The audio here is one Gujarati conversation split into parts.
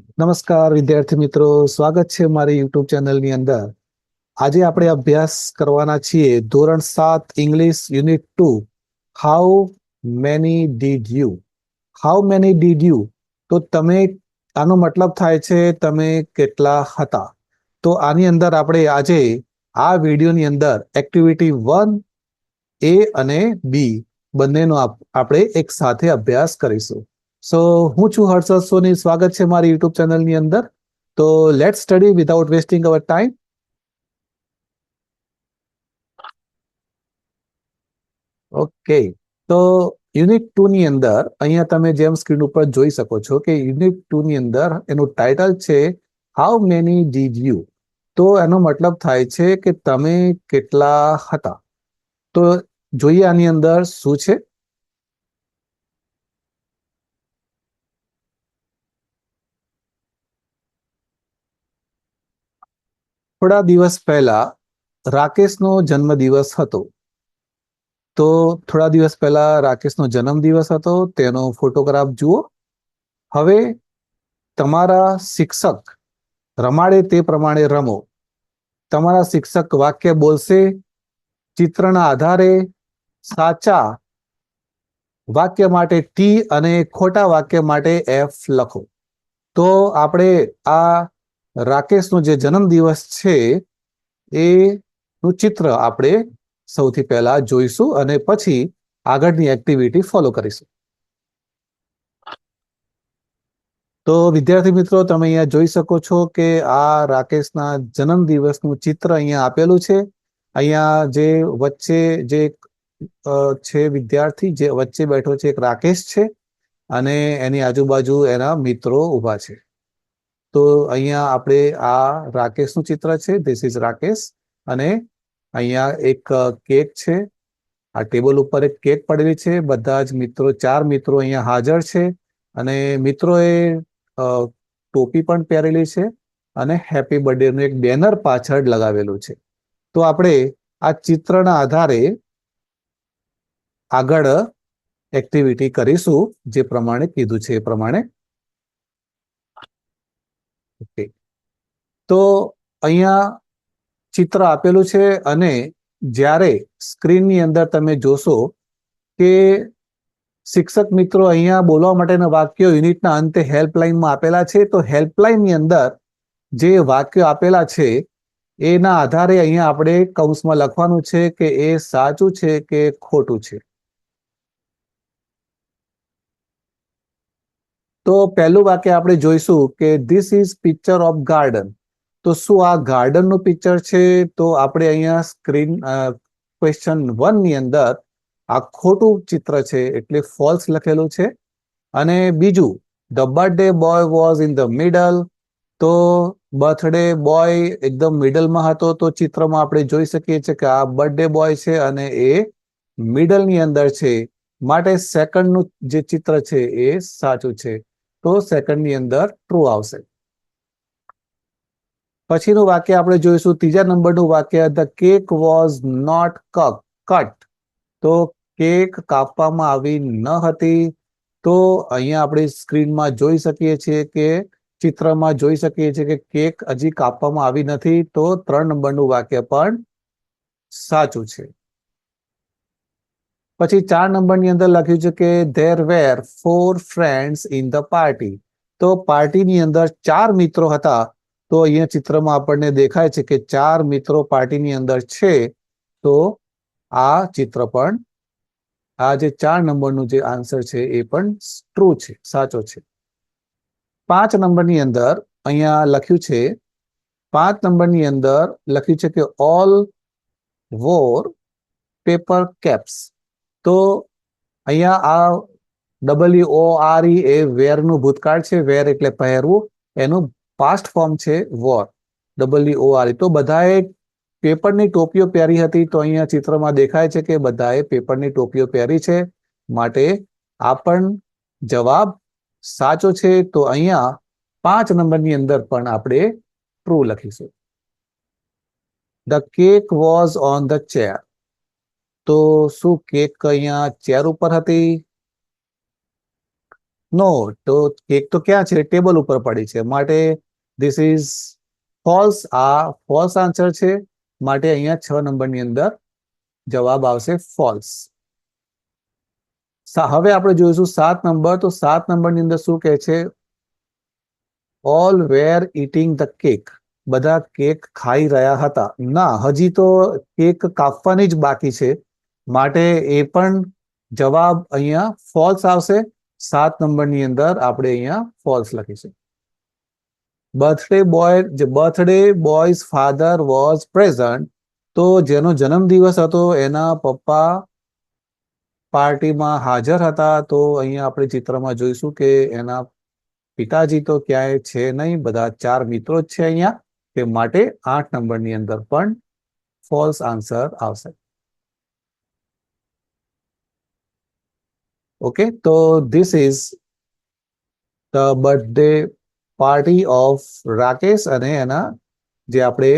નમસ્કાર, વિદ્યાર્થી મિત્રો. સ્વાગત છે મારી યુટ્યુબ ચેનલની અંદર. આજે આપણે અભ્યાસ કરવાના છીએ ધોરણ સાત, English unit two. How many did you how many did you તો તમે, આનો મતલબ થાય છે તમે કેટલા હતા? તો આની અંદર આપણે આજે આ વિડીયોની અંદર એક્ટિવિટી વન એ અને બી બંનેનો આપણે એક સાથે અભ્યાસ કરીશું. સો હું છું હર્ષદ સોની. સ્વાગત છે મારી યુટ્યુબ ચેનલની અંદર. તો let study without wasting our time okay તો યુનિટ ટુ ની અંદર, અહીંયા તમે જેમ સ્ક્રીન ઉપર જોઈ શકો છો કે યુનિટ ટુ ની અંદર એનું ટાઇટલ છે હાઉ મેની ડીડ યુ તો, એનો મતલબ થાય છે કે તમે કેટલા હતા. તો, જોઈએ આની અંદર શું છે. થોડા દિવસ પહેલા રાકેશનો જન્મદિવસ હતો. તો થોડા દિવસ પહેલા રાકેશનો જન્મદિવસ હતો, તેનો ફોટોગ્રાફ જુઓ. હવે તમારા શિક્ષક રમાડે તે પ્રમાણે રમો. તમારા શિક્ષક વાક્ય બોલશે, ચિત્રના આધારે સાચા વાક્ય માટે ટી અને ખોટા વાક્ય માટે એફ લખો. તો આપણે આ રાકેશનો જે જન્મદિવસ છે એ નું ચિત્ર આપણે સૌથી પહેલા જોઈશું અને પછી આગળની એક્ટિવિટી ફોલો કરીશું. તો વિદ્યાર્થી મિત્રો, તમે અહીંયા જોઈ શકો છો કે આ રાકેશના જન્મદિવસનું ચિત્ર અહીંયા આપેલું છે. અહીંયા જે વચ્ચે જે છે વિદ્યાર્થી, જે વચ્ચે બેઠો છે એક રાકેશ છે અને એની આજુબાજુ એના મિત્રો ઊભા છે. તો અહીંયા આપણે આ રાકેશનું ચિત્ર છે ધીસ ઇઝ રાકેશ. અને અહીંયા એક કેક છે. આ ટેબલ ઉપર એક કેક પડેલી છે. બધા જ મિત્રો, ચાર મિત્રો અહીંયા હાજર છે. અને મિત્રોએ ટોપી પણ પહેરેલી છે અને હેપી બર્થડેનું એક બેનર પાછળ લગાવેલું છે. તો આપણે આ ચિત્રના આધારે આગળ એક્ટિવિટી કરીશું, જે પ્રમાણે કીધું છે, એ પ્રમાણે. ઓકે. તો અહીંયા ચિત્ર આપેલું છે અને જ્યારે સ્ક્રીનની અંદર તમે જોશો કે શિક્ષક મિત્રો અહીંયા બોલવા માટેના વાક્યો યુનિટના અંતે હેલ્પલાઇનમાં આપેલા છે, તો હેલ્પલાઇનની અંદર જે વાક્યો આપેલા છે, એના આધારે અહીંયા આપણે કૌંસમાં લખવાનું છે કે એ સાચું છે કે ખોટું છે. તો પહેલું વાક્ય આપણે જોઈશું કે this is picture of garden તો શું આ ગાર્ડનનું પિક્ચર છે? તો આપણે અહીંયા સ્ક્રીન ક્વેશ્ચન વનની અંદર આ ખોટું ચિત્ર છે એટલે ફોલ્સ લખેલું છે. અને બીજું the birthday boy was in the middle તો બર્થડે બોય એકદમ મિડલમાં હતો. તો ચિત્રમાં આપણે જોઈ શકીએ છીએ કે આ બર્થડે બોય છે અને એ મિડલની અંદર છે. માટે સેકન્ડનું જે ચિત્ર છે એ સાચું છે. તો સેકન્ડની અંદર ટ્રુ આવશે. પછીનું વાક્ય આપણે જોઈશું. ત્રીજા નંબરનું વાક્ય the cake was not cut તો કેક કાપવામાં આવી ન હતી. તો અહીંયા આપણે સ્ક્રીનમાં જોઈ શકીએ છીએ કે, ચિત્રમાં જોઈ શકીએ છીએ કે કેક હજી કાપવામાં આવી નથી. તો ત્રણ નંબરનું વાક્ય પણ સાચું છે. પછી ચાર નંબરની અંદર લખ્યું છે કે there were four friends in the party તો પાર્ટીની અંદર ચાર મિત્રો હતા. તો અહીંયા ચિત્રમાં આપણને દેખાય છે કે ચાર મિત્રો પાર્ટીની અંદર છે. તો આ ચિત્ર પણ, આ જે ચાર નંબરનું જે આન્સર છે એ પણ ટ્રુ છે, સાચો છે. પાંચ નંબરની અંદર અહીંયા લખ્યું છે, પાંચ નંબરની અંદર લખ્યું છે કે ઓલ વોર પેપર કેપ્સ તો અહીંયા આ ડબલ્યુ ઓ આર ઈ એ વેરનું ભૂતકાળ છે, વેર એટલે પહેરવું. એનું પાસ્ટ ફોર્મ છે wore W O R E તો બધાએ પેપરની ટોપીઓ પહેરી હતી તો અહીંયા ચિત્રમાં દેખાય છે કે બધાએ પેપરની ટોપીઓ પહેરી છે. માટે આ પણ જવાબ સાચો છે, તો અહીંયા પાંચ નંબરની અંદર પણ આપણે ટ્રુ લખીશું. The cake was on the chair તો શું કેક અહીંયા ચેર ઉપર હતી? નો તો કેક તો ક્યાં છે? ટેબલ ઉપર પડી છે. માટે ધીસ ઇઝ ફોલ્સ આ ફોલ્સ આન્સર છે. માટે અહીંયા છ નંબરની અંદર જવાબ આવશે ફોલ્સ હવે આપણે જોઈશું સાત નંબર. તો સાત નંબરની અંદર શું કહે છે? All were eating the cake બધા કેક ખાઈ રહ્યા હતા. ના, હજી તો કેક કાપવાની જ બાકી છે. માટે એ પણ જવાબ અહીંયા ફોલ્સ આવશે. સાત નંબરની અંદર આપણે અહીંયા ફોલ્સ લખીશું. બર્થડે બોય જે birthday boy's father was present તો જેનો જન્મદિવસ હતો, એના પપ્પા પાર્ટીમાં હાજર હતા, તો અહીંયા આપણે ચિત્રમાં જોઈશું કે એના પિતાજી તો ક્યાંય છે નહીં, બધા ચાર મિત્રો જ છે અહીંયા, તે માટે આઠ નંબરની અંદર પણ ફોલ્સ આન્સર આવશે. ઓકે તો this is the birthday party of Rakesh અને એના જે આપણે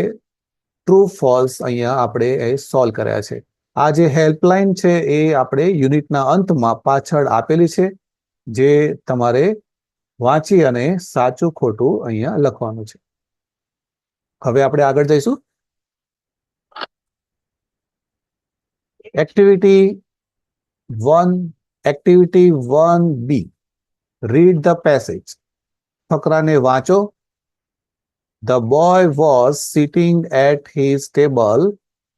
ટ્રુ ફોલ્સ અહીંયા આપણે એ સોલ્વ કર્યા છે. આ જે હેલ્પલાઇન છે એ આપણે યુનિટના અંતમાં પાછળ આપેલી છે, જે તમારે વાંચી અને સાચું ખોટું અહીંયા લખવાનું છે. હવે આપણે આગળ જઈશું. Activity one activity one B read the passage ફકરાને વાંચો. The boy was sitting at his table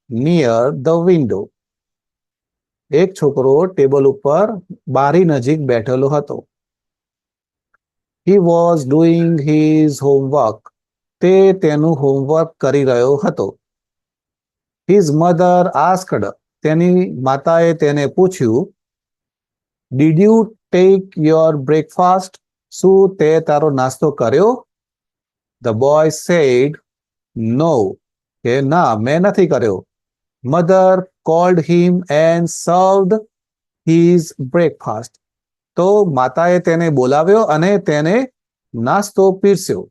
near the window એક છોકરો ટેબલ ઉપર બારી નજીક બેઠેલો હતો. He was doing his homework તે તેનું હોમવર્ક કરી રહ્યો હતો. હિઝ મધર આસ્કડ તેની માતાએ તેને પૂછ્યું did you take your breakfast શું તે તારો નાસ્તો કર્યો? ધ બોય સેડ નો કે, ના, મેં નથી કર્યો. Mother called him and served his breakfast તો માતાએ તેને બોલાવ્યો અને તેને નાસ્તો પીરસ્યો.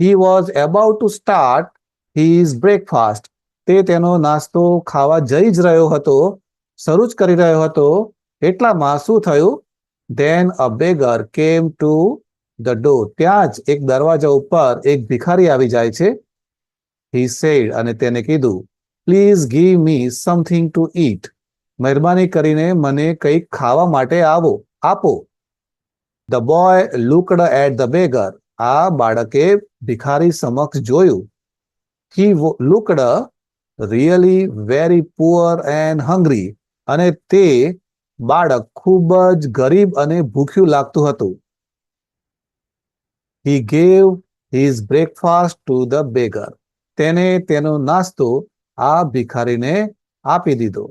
He was about to start his breakfast તે તેનો નાસ્તો ખાવા જઈ જ રહ્યો હતો, શરૂ જ કરી રહ્યો હતો એટલામાં શું થયું? Then a beggar came to the door ત્યાં જ એક દરવાજા ઉપર એક ભિખારી આવી જાય છે. હી સેડ અને તેને કીધું please give me something to eat મહેરબાની કરીને મને કંઈક ખાવા માટે આવો, આપો. The boy looked at the beggar આ બાળકે ભિખારી સમક્ષ જોયું. He looked really very poor and hungry અને તે બાળક ખૂબ જ ગરીબ અને ભૂખ્યું લાગતું હતું. He gave his breakfast to the beggar તેને તેનો નાસ્તો આ ભિખારીને આપી દીધો.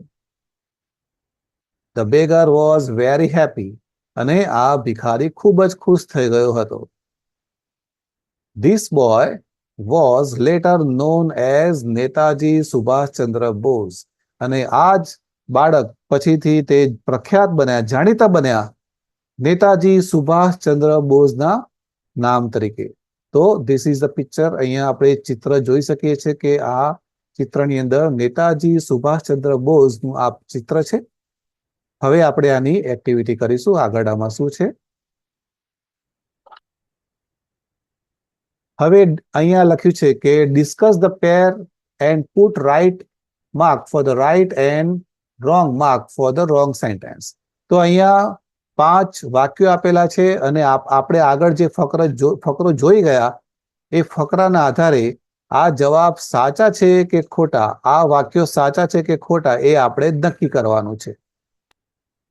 The beggar was very happy અને આ ભિખારી ખૂબ જ ખુશ થઈ ગયો હતો. This boy was later known as Netaji Subhashchandra Bose અને આ જ બાળક પછીથી તે પ્રખ્યાત બન્યા, જાણીતા બન્યા નેતાજી સુભાષચંદ્ર બોઝના નામ તરીકે. તો ધીસ ઇઝ ધ પિક્ચર અહીંયા આપણે ચિત્ર જોઈ શકીએ છીએ કે આ ચિત્રની અંદર નેતાજી સુભાષચંદ્ર બોઝનું આ ચિત્ર છે. હવે આપણે આની એક્ટિવિટી કરીશું. આગળ આમાં શું છે? હવે અહીંયા લખ્યું છે કે discuss the pair and put right mark for the right and wrong mark for the wrong sentence તો અહીંયા પાંચ વાક્યો આપેલા છે અને આપણે આગળ જે ફકર ફકરો જોઈ ગયા, એ ફકરાના આધારે આ જવાબ સાચા છે કે ખોટા, આ વાક્યો સાચા છે કે ખોટા એ આપણે નક્કી કરવાનું છે.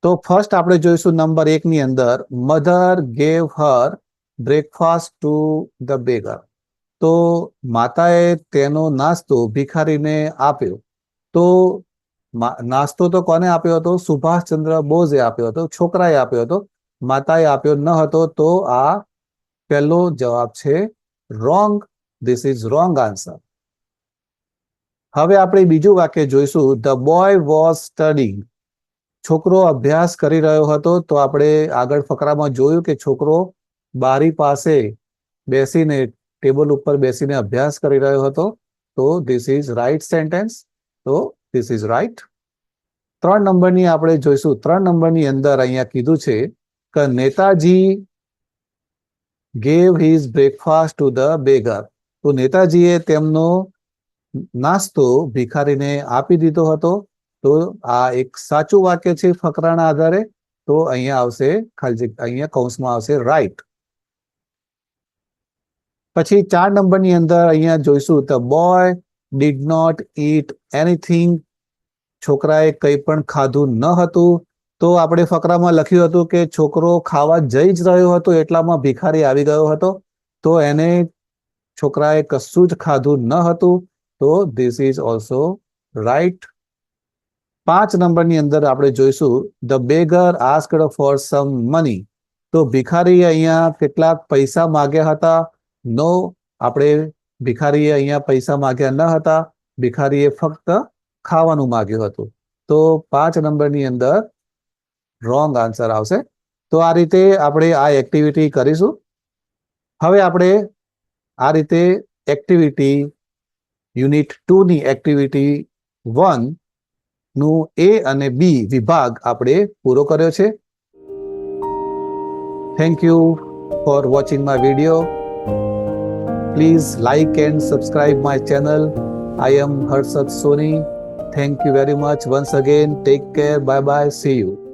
તો ફર્સ્ટ આપણે જોઈશું નંબર એકની અંદર mother gave her breakfast to the beggar તો માતાએ તેનો નાસ્તો ભિખારીને આપ્યો. તો નાસ્તો તો કોને આપ્યો હતો? સુભાષચંદ્ર બોઝે આપ્યો હતો, છોકરાએ આપ્યો હતો, માતાએ આપ્યો ન હતો તો આ પહેલો જવાબ છે wrong this is wrong answer હવે આપણે બીજું વાક્ય જોઈશું. ધ બોય વોઝ સ્ટડિંગ છોકરો અભ્યાસ કરી રહ્યો હતો તો આપણે આગળ ફકરામાં જોયું કે છોકરો બારી પાસે બેસીને ટેબલ ઉપર બેસીને અભ્યાસ કરી રહ્યો હતો. તો ધીસ ઇઝ રાઈટ સેન્ટેન્સ તો ધીસ ઇઝ રાઈટ ત્રણ નંબરની આપણે જોઈશું. ત્રણ નંબરની અંદર અહીંયા કીધું છે કે Netaji gave his breakfast to the beggar તો નેતાજીએ તેમનો નાસ્તો ભિખારીને આપી દીધો હતો. તો આ એક સાચું વાક્ય છે ફકરાના આધારે. તો અહીંયા આવશે ખાલી અહીંયા કૌંસમાં આવશે રાઈટ પછી ચાર નંબરની અંદર અહીંયા જોઈશું. The boy did not eat anything છોકરાએ કંઈ પણ ખાધું ન હતું, તો આપણે ફકરામાં લખ્યું હતું કે છોકરો ખાવા જઈ જ રહ્યો હતો, એટલામાં ભિખારી આવી ગયો હતો. તો એને છોકરાએ કશું જ ખાધું ન હતું. તો ધીસ ઇઝ ઓલ્સો રાઈટ પાંચ નંબરની અંદર આપણે જોઈશું the beggar asked for some money તો ભિખારીએ અહીંયા કેટલાક પૈસા માગ્યા હતા. નો આપણે ભિખારીએ અહીંયા પૈસા માગ્યા ન હતા. ભિખારીએ ફક્ત ખાવાનું માગ્યું હતું. તો પાંચ નંબરની અંદર રોંગ આન્સર આવશે. તો આ રીતે આપણે આ એક્ટિવિટી કરીશું. હવે આપણે આ રીતે એક્ટિવિટી યુનિટ ટુની એક્ટિવિટી વનનું એ અને બી વિભાગ આપણે પૂરો કર્યો છે. Thank you for watching my video Please like and subscribe my channel. I am Harshad Soni. Thank you very much once again. Take care. Bye bye. See you.